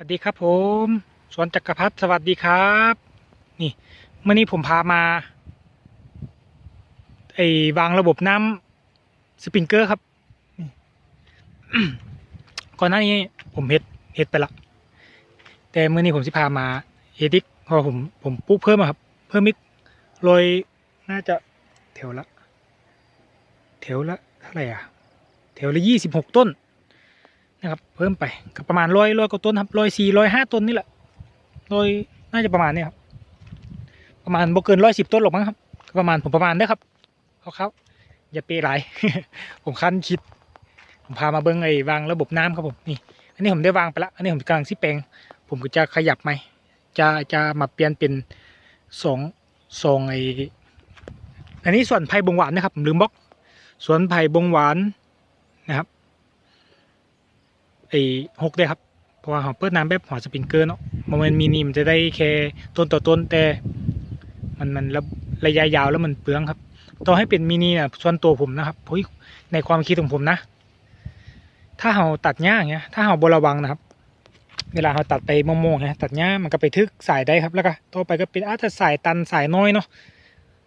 วัสดีครับผมสวนจักรพัฒสวัสดีครับ นี่เมื่อนี้ผมพามาไอ้วางระบบน้ำสปริงเกอร์ครับก่อนหน้านี้ผมเฮ็ดเฮ็ดไปละแต่เมื่อนี้ผมสิพามาเฮ็ดอีกพอผมผมปลูกเพิ่มครับเพิ่มอีกโรยน่าจะแถวละแถวละเท่าไหร่อะแถวละยี่สิบหกต้น นะครับ เพิ่มไปก็ประมาณร้อยร้อยกว่าต้นครับร้อยสี่ร้อยห้าต้นนี่แหละร้อยน่าจะประมาณนี้ครับ ประมาณบ่เกินร้อยสิบต้นหรอกมั้งครับ ประมาณผมประมาณเด้ครับเขาเขาอย่าเปรหลายผมคันคิด ผมพามาเบิ้งไอ้วางระบบน้ำครับผมนี่ อันนี้ผมได้วางไปละอันนี้ผมกำลังซิแปลง ผมก็จะขยับไหมจะจะมาเปลี่ยนเป็นสองสองไอ้อันนี้ส่วนไผ่บงหวานนะครับผมลืมบอกสวนไผ่บงหวาน ไอ้หกได้ครับ เพราะว่าเขาเปิดน้ำแบบหัวสปริงเกอร์เนาะมันมันมีนี่มันจะได้แค่ต้นต่อต้นแต่มันมันระระยะยาวแล้วมันเปลืองครับต่อให้เป็นมินิน่ะส่วนตัวผมนะครับเฮ้ยในความคิดของผมนะ ถ้าเราตัดหญ้าอย่างเงี้ย ถ้าเราบระวังนะครับ เวลาเราตัดไปโมงๆเงี้ยตัดหญ้ามันก็ไปทึกสายได้ครับ แล้วก็ต่อไปก็เป็นอาจจะสายตันสายน้อยเนาะ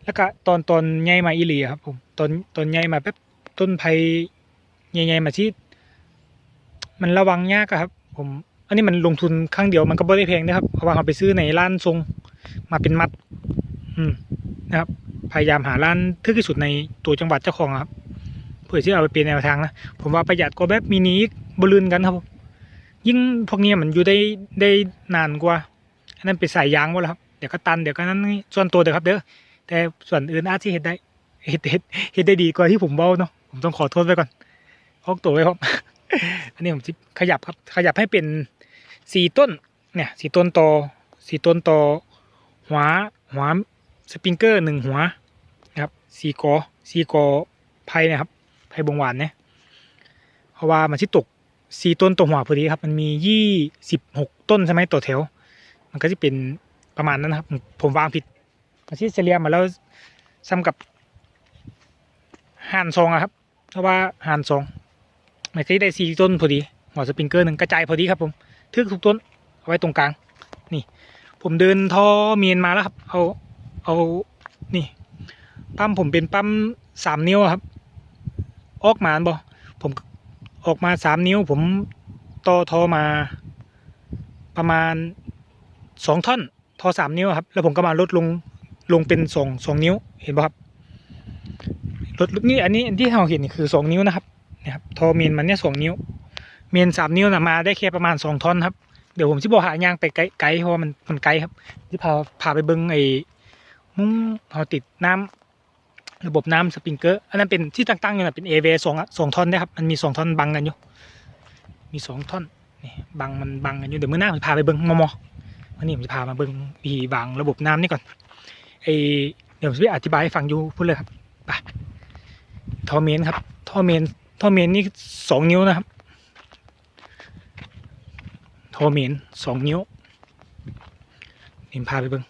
แล้วก็ตอนตอนใหญ่มาอีหลีครับผมตอนตอนใหญ่มาแป๊บต้นไผ่ใหญ่ๆมาที่ มันระวังยากครับ ผม อันนี้มันลงทุนครั้งเดียวมันก็บ่ได้แพงนะครับเพราะว่าเราไปซื้อในร้านทรงมาเป็นมัด อืมนะครับ พยายามหาร้านทึกที่สุดในตัวจังหวัดเจ้าของครับเพื่อที่เอาไปเป็นแนวทางนะผมว่าประหยัดกว่าแบบมินิบลืนกันครับ ยิ่งพวกนี้มันอยู่ได้ได้นานกว่าอันนั้นเป็นสายยางวะแล้วครับเดี๋ยวก็ตันเดี๋ยวก็นั้นส่วนตัวเดี๋ยวครับเด้อแต่ส่วนอื่นอาจที่เห็ดได้เห็ดเห็ดเห็ดได้ดีกว่าที่ผมเบ้าเนาะผมต้องขอโทษไว้ก่อนออกตัวไว้ครับ อันนี้ผมขยับครับ ขยับให้เป็นสี่ต้น เนี่ยสี่ต้นต่อสี่ต้นต่อหัวหัวสปริงเกอร์หนึ่งหัวนะครับสี่กอสี่กอไผ่นะครับไผ่บงหวานเนี่ยเพราะว่ามันที่ตกสี่ต้นต่อหัวพอดีครับ มันมียี่สิบหกต้นใช่ไหมต่อแถว มันก็จะเป็นประมาณนั้นครับ ผมวางผิดมันที่เฉลี่ยมาแล้วซ้ำกับห่านซองอะครับ เพราะว่าห่านซอง มันก็ได้สี่ต้นพอดีหัวสปริงเกอร์หนึ่งกระจายพอดีครับผมทึกทุกต้นเอาไว้ตรงกลาง นี่ ผมเดินท่อเมียนมาแล้วครับ เอาเอานี่ปั๊มผมเป็นปั๊มสามนิ้วครับ ออกมาบ่ผมออกมาสามนิ้ว ผมต่อทอมาประมาณสองท่อนทอสามนิ้วครับ แล้วผมก็มาลดลงลงเป็นสองสองนิ้วเห็นป่ะครับลดนี่อันนี้ที่เราเห็นนี่คือสองนิ้วนะครับ นะครับทอเมนมันเนี่ยสองนิ้ว เมนสามนิ้วนะมาได้แค่ประมาณสองท่อนครับเดี๋ยวผมจะบอกหายางไปไกลไกลเพราะว่ามันมันไกลครับที่พาพาไปเบิ้งไอ้มุ้งพอติดน้ำระบบน้ำสปริงเกอร์อันนั้นเป็นที่ตั้งๆอยู่นะเป็นเอเวสองสองท่อนนะครับมันมีสองท่อนบังกันอยู่มีสองท่อนนี่บังมันบังกันอยู่เดี๋ยวมื้อหน้าผมพาไปเบิ้งมอมอวันนี้ผมจะพามาเบิ้งวีวางระบบน้ำนี่ก่อนไอเดี๋ยวผมจะอธิบายให้ฟังอยู่พูดเลยครับไปทอเมนครับทอเมน ท่อเมนนี่สองนิ้วนะครับท่อเมนสองนิ้วนี่พาไปเบิง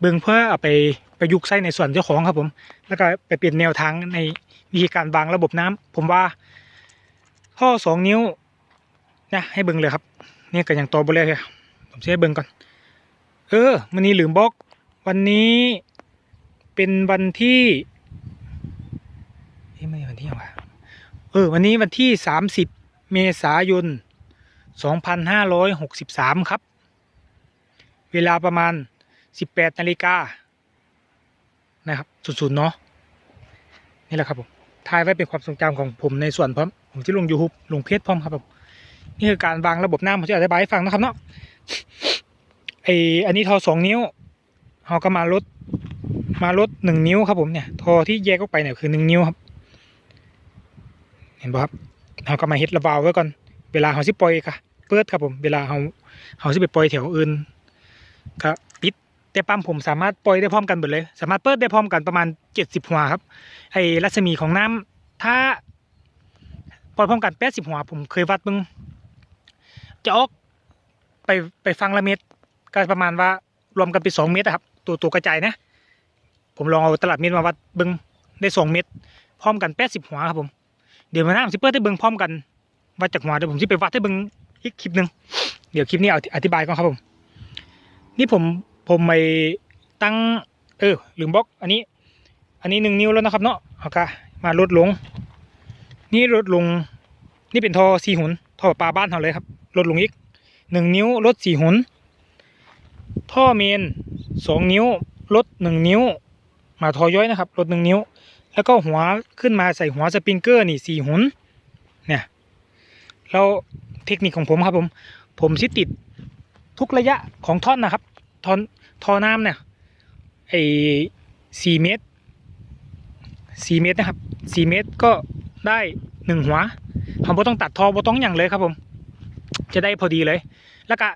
เบิงเพื่อเอาไปประยุกต์ใช้ในส่วนเจ้าของครับผม แล้วก็ไปเปลี่ยนแนวทางในวิธีการวางระบบน้ำผมว่าท่อสองนิ้วนะให้เบิงเลยครับ นี่ก็อยังต่อบเลยเลยผมจะให้เบิงก่อน เออวันนี้ลืมบอก วันนี้เป็นวันที่เอ้ไม่ใช่วันที่อะไรวะเออวันนี้วันที่สามสิบเมษายนสองพันห้าร้อยหกสิบสามครับ เวลาประมาณสิบแปดนาฬิกานะครับสุดๆเนาะนี่แหละครับผมถ่ายไว้เป็นความทรงจำของผมในส่วนพร้อมผมที่ลงยูทูบลงเพจพร้อมครับผมนี่คือการวางระบบน้ำผมจะอธิบายให้ฟังนะครับเนาะไออันนี้ทอสองนิ้วเราก็มาลดมาลดหนึ่งนิ้วครับผมเนี่ยทอที่แยกออกไปเนี่ยคือหนึ่งนิ้วครับ เห็นป่ะครับเราก็มาเฮ็ดระบาวไว้ก่อนเวลาเขาสิปล่อยค่ะเปิดครับผมเวลาเขาเขาสิไปปล่อยแถวอื่นก็ปิดแต่ปั๊มผมสามารถปล่อยได้พร้อมกันหมดเลย สามารถเปิดได้พร้อมกันประมาณเจ็ดสิบหัวครับไอ้รัศมีของน้ำถ้าปล่อยพร้อมกันแปดสิบหัวผมเคยวัดมึงจะออกไปไปฟังละเม็ดก็ประมาณว่ารวมกันเป็นสองเมตรอะครับ ตัวตัวกระจายนะ ผมลองเอาตลับเมตรมาวัดบิ้งได้สองเมตร พร้อมกันแปดสิบหัวครับผม เดี๋ยวมาหน้าผมสิเปิดให้เบิ้งพร้อมกันวัดจากหัวเดี๋ยวผมสิไปวัดให้เบิ้งอีกคลิปหนึ่งเดี๋ยวคลิปนี้เอาอธิบายก่อนครับผม นี่ผมผมไปตั้ง เออลืมบล็อก อันนี้ อันนี้หนึ่งนิ้วแล้วนะครับเนาะเอาค่ะมาลดลง นี่ลดลง นี่เป็นท่อสี่หุนท่อปลาบ้านเราเลยครับลดลงอีกหนึ่งนิ้วลดสี่หุนท่อเมนสองนิ้วลดหนึ่งนิ้ว มาทอย่อยนะครับลดหนึ่งนิ้ว แล้วก็หัวขึ้นมาใส่หัวสปริงเกอร์นี่สี่หุนเนี่ยแล้วเทคนิคของผมครับผม ผมสิติดทุกระยะของท่อนนะครับท่อนท่อน้ำเนี่ยไอ้สี่เมตรสี่เมตรนะครับสี่เมตรก็ได้หนึ่งหัวผมบ่ต้องตัดทอบ่ต้องอย่างเลยครับผม จะได้พอดีเลย แล้วก็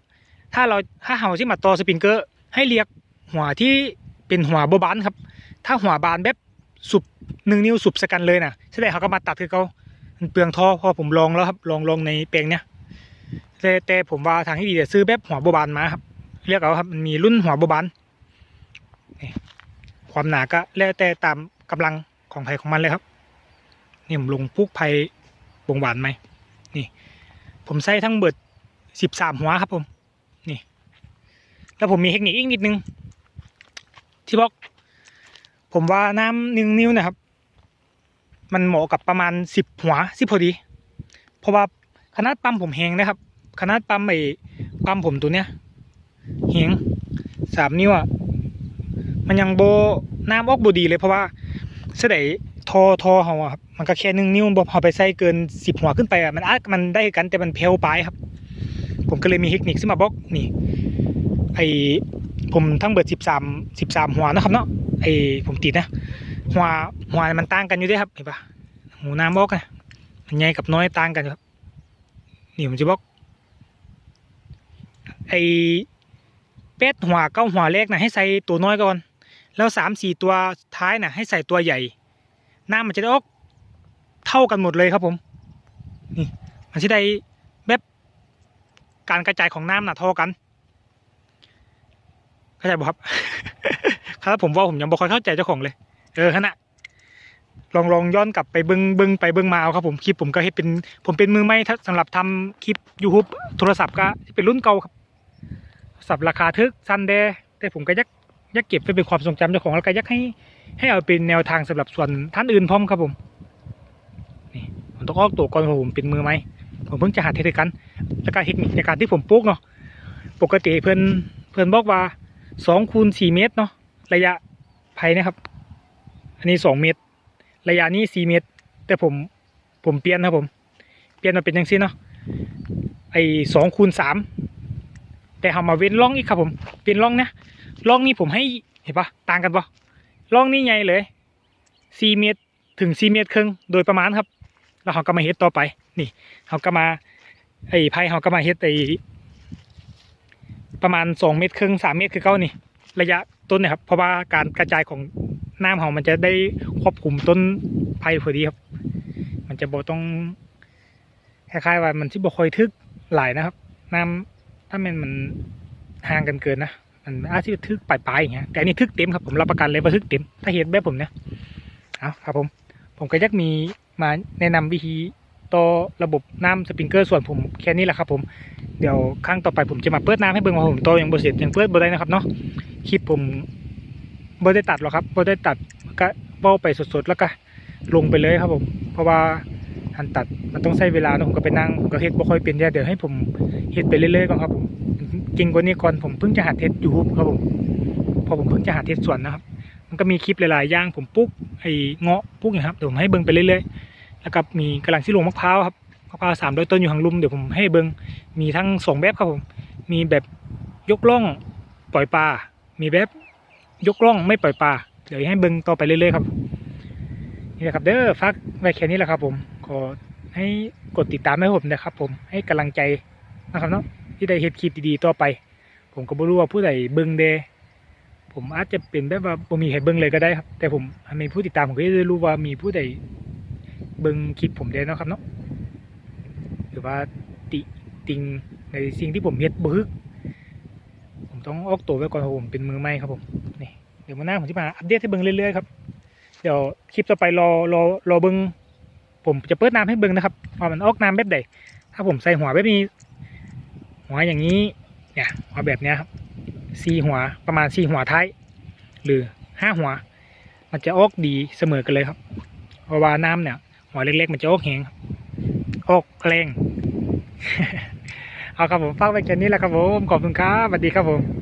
ถ้าเราถ้าเราที่มาต่อสปริงเกอร์ ให้เรียกหัวที่เป็นหัวบบานครับ ถ้าหัวบานแบบสุบ หนึ่งนิ้วสุบสกันเลยนะแสดงเขาก็มาตัดคือเขาเปลืองท่อพอผมลองแล้วครับลองลองในแปลงเนี้ยแต่แต่ผมว่าทางที่ดีจะซื้อแบบหัวบบานมาครับ เรียกเอาครับมันมีรุ่นหัวบบานความหนาก็แล้วแต่ตามกำลังของไผ่ของมันเลยครับนี่ผมลงพุกไผ่วงหวานไหมนี่ ผมใส่ทั้งเบิดสิบสามหัวครับผม นี่ แล้วผมมีเทคนิคอีกนิดนึง ที่บอก ผมว่าน้ำหนึ่งนิ้วนะครับ มันเหมาะกับประมาณสิบหัวสิบพอดี เพราะว่าขนาดปั๊มผมแหงนะครับ ขนาดปั๊มไอ้ปั๊มผมตัวเนี้ยแหงสามนิ้วอะมันยังโบน้ำออกบดีเลยเพราะว่าเสดยทอทอเขาครับมันก็แค่หนึ่งนิ้วบพอไปใส่เกินสิบหัวขึ้นไปอะมันอาจมันได้กันแต่มันเพลวไปครับ ผมก็เลยมีเทคนิคซึ่งมาบอกนี่ไอผมทั้งเบิดสิบสามสิบสามหัวนะครับเนาะ ไอผมติดนะหัวหัวมันต่างกันอยู่ด้วยครับเห็นปะหูน้ำบอกนะมันใหญ่กับน้อยต่างกันครับนี่ผมจะบอกไอเป็ดหัวเก้าหัวเล็กนะให้ใส่ตัวน้อยก่อน แล้วสามสี่ตัวท้ายนะให้ใส่ตัวใหญ่ น้ำมันจะได้ออกเท่ากันหมดเลยครับผมนี่มันจะได้แบบการกระจายของน้ำนะเท่ากัน เข้าใจบ่ครับ ครับผมว่าผมยังบ่ค่อยเข้าใจเจ้าของเลย เออขณะลองลองย้อนกลับไปเบิ้งเบิ้งไปเบิ้งมาเอาครับผมคลิปผมก็ให้เป็น ผมเป็นมือใหม่ถ้าสำหรับทำคลิปยูทูบโทรศัพท์ก็เป็นรุ่นเก่าครับโทรศัพท์ราคาทึกซันเดย์แต่ผมก็ยักยักเก็บไว้เป็นความทรงจำเจ้าของแล้วก็ยักให้ ให้เอาเป็นแนวทางสำหรับส่วนท่านอื่นพร้อมครับผมนี่ผมต้องออกตัวก่อนผมเป็นมือใหม่ผมเพิ่งจะหัดเทคนิคกัน แล้วก็เทคนิคในการที่ผมปลูกเนาะปกติเพื่อนเพื่อนบอกว่า สองคูณสี่เมตรเนาะระยะไผ่นะครับ อันนี้สองเมตร ระยะนี้สี่เมตร แต่ผมผมเปลี่ยนครับผม เปลี่ยนมาเป็นยังซี่เนาะไอสองคูณสามแต่ทำมาเว้นร่องอีกครับผมเป็นร่องนะร่องนี้ผมให้เห็นปะต่างกันปะร่องนี้ใหญ่เลยสี่เมตรถึงสี่เมตรครึ่งโดยประมาณครับ แล้วเขาก็มาเฮ็ดต่อไปนี่เขาก็มาไอ้ไผ่เขาก็มาเฮ็ดไอ้ ประมาณสองเมตรครึ่งสามเมตรคือเก้านี่ ระยะต้นเนี่ยครับเพราะว่าการกระจายของน้ำของมันจะได้ควบคุมต้นไผ่พอดีครับ มันจะบ่ต้องคล้ายๆว่ามันที่บ่คอยทึกหลายนะครับ น้ำถ้ามันมันห่างกันเกินนะมันอาจจะทึกปลายๆอย่างเงี้ยแต่อันนี้ทึกเต็มครับผมรับประกันเลยว่าทึกเต็มถ้าเห็นแบบผมเนี่ยเอาครับผม ผมก็ยักมีมาแนะนำวิธี ต่อระบบน้ำสปริงเกอร์ส่วนผมแค่นี้แหละครับผมเดี๋ยวครั้งต่อไปผมจะมาเปิดน้ำให้เบิ่งว่าผมโตอยังบ่เสร็จยังเปิดบ่ได้นะครับเนาะคลิปผมบ่ได้ตัดหรอกครับบ่ได้ตัดก็เบ้าไปสดๆแล้วก็ลงไปเลยครับผม เพราะว่าหันตัดมันต้องใช้เวลานะผมก็ไปนั่งผมก็เฮ็ดบ่ค่อยเป็นเดี๋ยวให้ผมเฮ็ดไปเรื่อยๆก่อนครับผมจริงกว่านี้ก่อนผมเพิ่งจะหัดเฮ็ดยูทูบครับผมพอผมเพิ่งจะหัดเฮ็ดสวนนะครับ มันก็มีคลิปหลายๆอย่างผมปลูกไอ้เงาะปลูกอย่างครับเดี๋ยวผมให้เบิ่งไปเรื่อยๆ แล้วก็มีกำลังที่ลงมะพร้าวครับมะพร้าวสามร้อยต้นอยู่ทางลุ่มเดี๋ยวผมให้เบิ่งมีทั้งสองแบบครับผมมีแบบยกล่องปล่อยปลา มีแบบยกล่องไม่ปล่อยปลาเดี๋ยวให้เบิ่งต่อไปเรื่อยๆครับนี่แหละครับเด้อฟักไว้แค่นี้แหละครับ ผมขอให้กดติดตามให้ผมนะครับ ผมให้กำลังใจนะครับเนาะที่ได้เฮ็ดคลิปดีๆต่อไป ผมก็ไม่รู้ว่าผู้ใดเบิ่งเดผมอาจจะเป็นแบบว่าบ่มีใครเบิ่งเลยก็ได้ครับ แต่ผมมีผู้ติดตามผมก็จะรู้ว่ามีผู้ใด เบิ่งคลิปผมเดเนะครับเนาะหรือว่าติติงในสิ่งที่ผมเฮ็ดบึกผมต้องออกตัวไว้ก่อนเพราะผมเป็นมือใหม่ครับผมนี่เดี๋ยวมาหน้าผมจะมาอัปเดตให้เบิ่งเรื่อยๆครับเดี๋ยวคลิปต่อไปรอรอรอเบิ่งผมจะเปิดน้ำให้เบิ่งนะครับว่ามันออกน้ำแบบใดถ้าผมใส่หัวแบบนี้หัหัวอย่างนี้เนี่ยหัวแบบเนี้ยครับสี่หัวประมาณสี่หัวท้ายหรือห้าหัว มันจะออกดีเสมอกันเลยครับเพราะว่าน้ำเนี่ย หัวเล็กๆมันจะออกเหงโออกแรงเอาครับผมฝากไว้แค่นี้แหละครับผมขอบคุณครับสวัสดีครับผม